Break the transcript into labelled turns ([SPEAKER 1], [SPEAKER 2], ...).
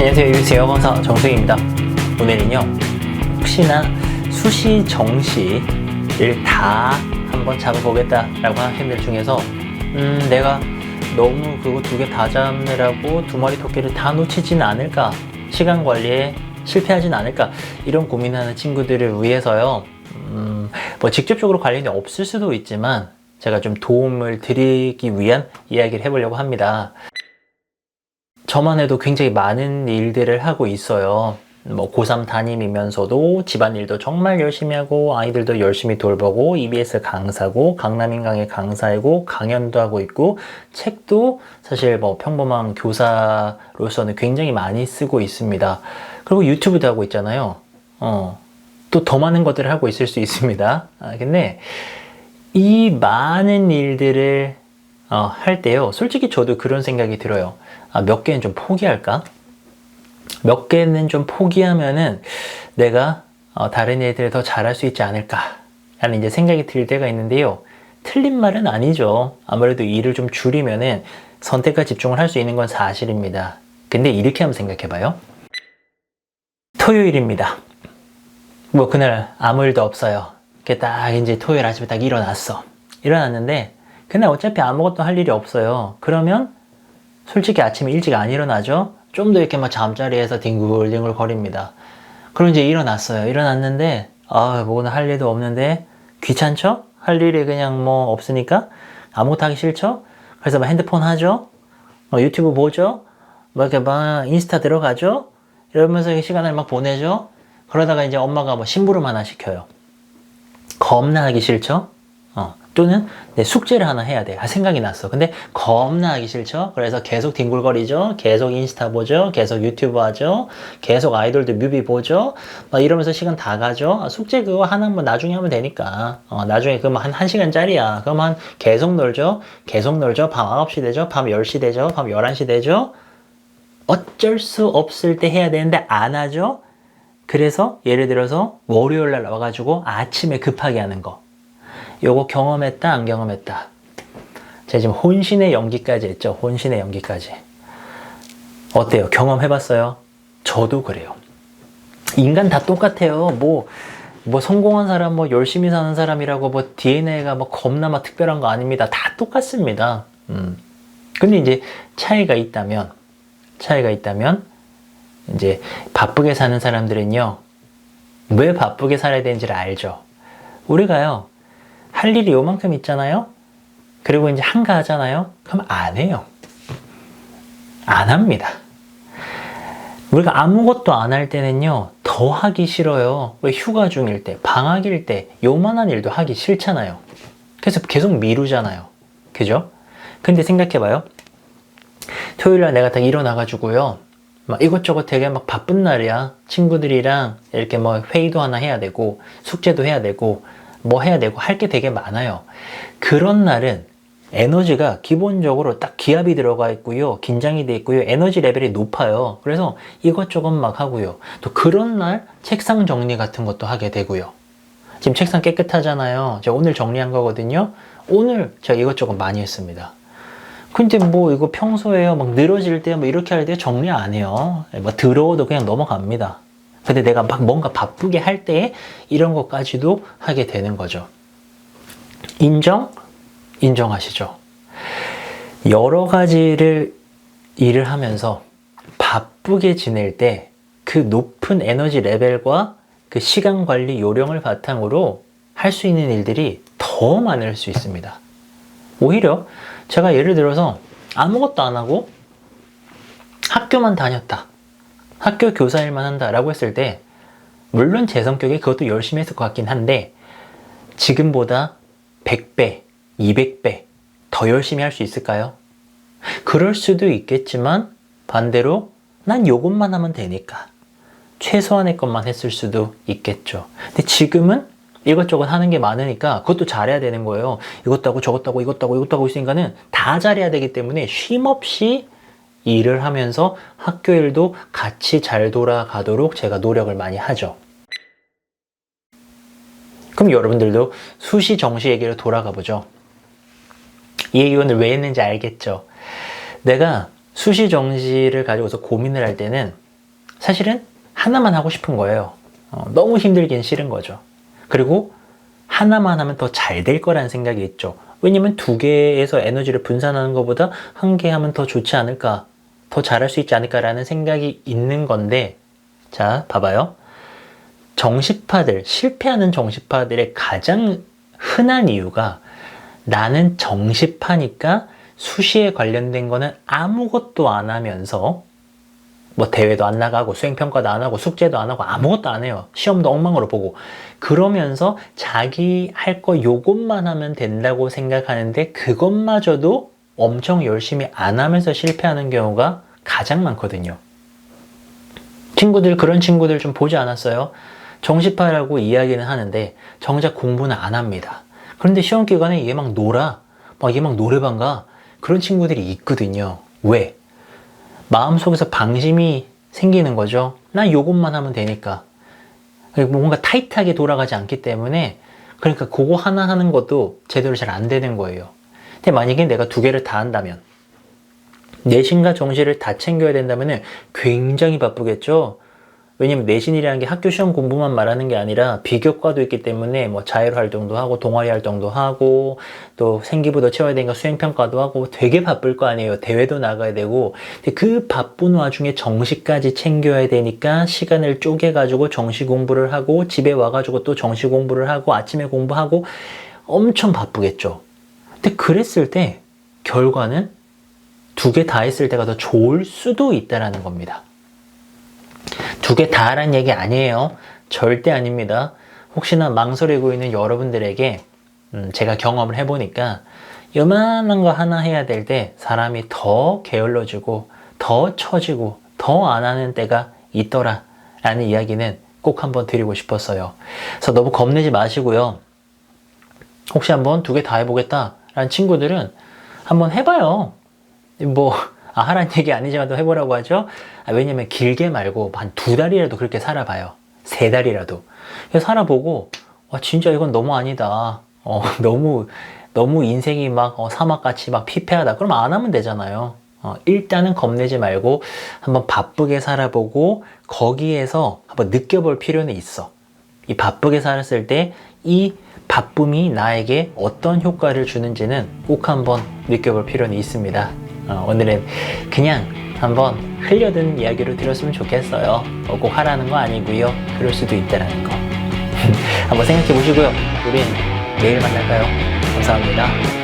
[SPEAKER 1] 안녕하세요. 유스 영어강사 정승입니다. 오늘은요, 혹시나 수시, 정시를 다 한번 잡아보겠다라고 하는 분들 중에서, 음, 내가 너무 그거 두 개 다 잡느라고 두 마리 토끼를 다 놓치지는 않을까? 시간 관리에 실패하진 않을까? 이런 고민하는 친구들을 위해서요, 음, 뭐 직접적으로 관련이 없을 수도 있지만, 제가 좀 도움을 드리기 위한 이야기를 해보려고 합니다. 저만 해도 굉장히 많은 일들을 하고 있어요. 뭐 고3 담임이면서도 집안일도 정말 열심히 하고 아이들도 열심히 돌보고 EBS 강사고 강남인강의 강사이고 강연도 하고 있고 책도 사실 뭐 평범한 교사로서는 굉장히 많이 쓰고 있습니다. 그리고 유튜브도 하고 있잖아요. 어. 또 더 많은 것들을 하고 있을 수 있습니다. 아, 근데 이 많은 일들을 어, 할 때요. 솔직히 저도 그런 생각이 들어요. 아, 몇 개는 좀 포기할까? 몇 개는 좀 포기하면은 내가 어, 다른 애들을 더 잘할 수 있지 않을까? 라는 이제 생각이 들 때가 있는데요. 틀린 말은 아니죠. 아무래도 일을 좀 줄이면은 선택과 집중을 할 수 있는 건 사실입니다. 근데 이렇게 한번 생각해 봐요. 토요일입니다. 뭐 그날 아무 일도 없어요. 이렇게 딱 이제 토요일 아침에 딱 일어났어. 일어났는데 그날 어차피 아무것도 할 일이 없어요. 그러면 솔직히 아침에 일찍 안 일어나죠? 좀 더 이렇게 막 잠자리에서 뒹굴뒹굴 거립니다. 그럼 이제 일어났어요. 일어났는데, 아, 뭐 오늘 할 일도 없는데, 귀찮죠? 할 일이 그냥 뭐 없으니까? 아무것도 하기 싫죠? 그래서 막 핸드폰 하죠? 뭐 유튜브 보죠? 뭐 이렇게 막 인스타 들어가죠? 이러면서 이 시간을 막 보내죠? 그러다가 이제 엄마가 뭐 심부름 하나 시켜요. 겁나 하기 싫죠? 어. 또는 내 숙제를 하나 해야 돼. 아, 생각이 났어. 근데 겁나 하기 싫죠? 그래서 계속 뒹굴거리죠? 계속 인스타 보죠? 계속 유튜브 하죠? 계속 아이돌들 뮤비 보죠? 막 이러면서 시간 다 가죠? 아, 숙제 그거 하나 뭐 나중에 하면 되니까. 어, 나중에 그럼 한 1시간짜리야. 그럼 한 계속 놀죠? 계속 놀죠? 밤 9시 되죠? 밤 10시 되죠? 밤 11시 되죠? 어쩔 수 없을 때 해야 되는데 안 하죠? 그래서 예를 들어서 월요일 날 와가지고 아침에 급하게 하는 거. 요거 경험했다 안 경험했다? 제가 지금 혼신의 연기까지 했죠 혼신의 연기까지. 어때요? 경험해봤어요? 저도 그래요. 인간 다 똑같아요. 뭐, 뭐 성공한 사람 뭐 열심히 사는 사람이라고 뭐 DNA가 뭐 겁나 막 특별한 거 아닙니다. 다 똑같습니다. 음. 근데 이제 차이가 있다면 차이가 있다면 이제 바쁘게 사는 사람들은요 왜 바쁘게 살아야 되는지를 알죠. 우리가요 할 일이 요만큼 있잖아요? 그리고 이제 한가하잖아요? 그럼 안 해요. 안 합니다. 우리가 아무것도 안 할 때는요, 더 하기 싫어요. 왜 휴가 중일 때, 방학일 때, 요만한 일도 하기 싫잖아요. 그래서 계속 미루잖아요. 그죠? 근데 생각해봐요. 토요일 날 내가 딱 일어나가지고요, 막 이것저것 되게 막 바쁜 날이야. 친구들이랑 이렇게 뭐 회의도 하나 해야 되고, 숙제도 해야 되고, 뭐 해야 되고 할 게 되게 많아요. 그런 날은 에너지가 기본적으로 딱 기압이 들어가 있고요. 긴장이 돼 있고요. 에너지 레벨이 높아요. 그래서 이것저것 막 하고요. 또 그런 날 책상 정리 같은 것도 하게 되고요. 지금 책상 깨끗하잖아요. 제가 오늘 정리한 거거든요. 오늘 제가 이것저것 많이 했습니다. 근데 뭐 이거 평소에요. 막 늘어질 때 뭐 이렇게 할 때 정리 안 해요. 뭐 더러워도 그냥 넘어갑니다. 근데 내가 막 뭔가 바쁘게 할때 이런 것까지도 하게 되는 거죠. 인정? 인정하시죠? 여러 가지를 일을 하면서 바쁘게 지낼 때 그 높은 에너지 레벨과 그 시간 관리 요령을 바탕으로 할 수 있는 일들이 더 많을 수 있습니다. 오히려 제가 예를 들어서 아무것도 안 하고 학교만 다녔다. 학교 교사 일만 한다라고 했을 때 물론 제 성격에 그것도 열심히 했을 것 같긴 한데 지금보다 100배, 200배 더 열심히 할 수 있을까요? 그럴 수도 있겠지만 반대로 난 요것만 하면 되니까 최소한의 것만 했을 수도 있겠죠. 근데 지금은 이것저것 하는 게 많으니까 그것도 잘해야 되는 거예요. 이것도 하고 저것도 하고 이것도 하고 이것도 하고 있으니까는 다 잘해야 되기 때문에 쉼 없이 일을 하면서 학교 일도 같이 잘 돌아가도록 제가 노력을 많이 하죠. 그럼 여러분들도 수시 정시 얘기로 돌아가 보죠. 이 얘기 오늘 왜 했는지 알겠죠? 내가 수시 정시를 가지고서 고민을 할 때는 사실은 하나만 하고 싶은 거예요. 어, 너무 힘들긴 싫은 거죠. 그리고 하나만 하면 더 잘 될 거라는 생각이 있죠. 왜냐면 두 개에서 에너지를 분산하는 것보다 한 개 하면 더 좋지 않을까, 더 잘할 수 있지 않을까라는 생각이 있는 건데, 자, 봐봐요. 정식파들, 실패하는 정식파들의 가장 흔한 이유가 나는 정식파니까 수시에 관련된 거는 아무것도 안 하면서 뭐 대회도 안 나가고 수행평가도 안 하고 숙제도 안 하고 아무것도 안 해요. 시험도 엉망으로 보고 그러면서 자기 할 거 요것만 하면 된다고 생각하는데 그것마저도 엄청 열심히 안 하면서 실패하는 경우가 가장 많거든요. 친구들 그런 친구들 좀 보지 않았어요? 정시파라고 이야기는 하는데 정작 공부는 안 합니다. 그런데 시험 기간에 얘 막 놀아. 막 얘 막 노래방 가. 그런 친구들이 있거든요. 왜? 마음속에서 방심이 생기는 거죠. 난 요것만 하면 되니까. 뭔가 타이트하게 돌아가지 않기 때문에 그러니까 그거 하나 하는 것도 제대로 잘 안 되는 거예요. 근데 만약에 내가 두 개를 다 한다면 내신과 정시를 다 챙겨야 된다면 굉장히 바쁘겠죠. 왜냐면 내신이라는 게 학교 시험 공부만 말하는 게 아니라 비교과도 있기 때문에 뭐 자율 활동도 하고 동아리 활동도 하고 또 생기부도 채워야 되니까 수행 평가도 하고 되게 바쁠 거 아니에요. 대회도 나가야 되고. 근데 그 바쁜 와중에 정시까지 챙겨야 되니까 시간을 쪼개 가지고 정시 공부를 하고 집에 와 가지고 또 정시 공부를 하고 아침에 공부하고 엄청 바쁘겠죠. 근데 그랬을 때 결과는 두 개 다 했을 때가 더 좋을 수도 있다라는 겁니다. 두 개다 하란 얘기 아니에요. 절대 아닙니다. 혹시나 망설이고 있는 여러분들에게 음, 제가 경험을 해보니까 요만한 거 하나 해야 될 때 사람이 더 게을러지고 더 처지고 더 안 하는 때가 있더라 라는 이야기는 꼭 한번 드리고 싶었어요. 그래서 너무 겁내지 마시고요. 혹시 한번 두 개 다 해보겠다 라는 친구들은 한번 해봐요. 뭐 아, 하란 얘기 아니지만 또 해보라고 하죠. 아, 왜냐면 길게 말고 한 두 달이라도 그렇게 살아봐요. 세 달이라도. 그래서 살아보고, 와, 진짜 이건 너무 아니다. 어, 너무, 너무 인생이 막 어, 사막같이 막 피폐하다. 그럼 안 하면 되잖아요. 어, 일단은 겁내지 말고 한번 바쁘게 살아보고 거기에서 한번 느껴볼 필요는 있어. 이 바쁘게 살았을 때 이 바쁨이 나에게 어떤 효과를 주는지는 꼭 한번 느껴볼 필요는 있습니다. 어, 오늘은 그냥 한번 흘려든 이야기로 들었으면 좋겠어요. 어, 꼭 하라는 거 아니고요. 그럴 수도 있다라는 거. 한번 생각해 보시고요. 우린 내일 만날까요? 감사합니다.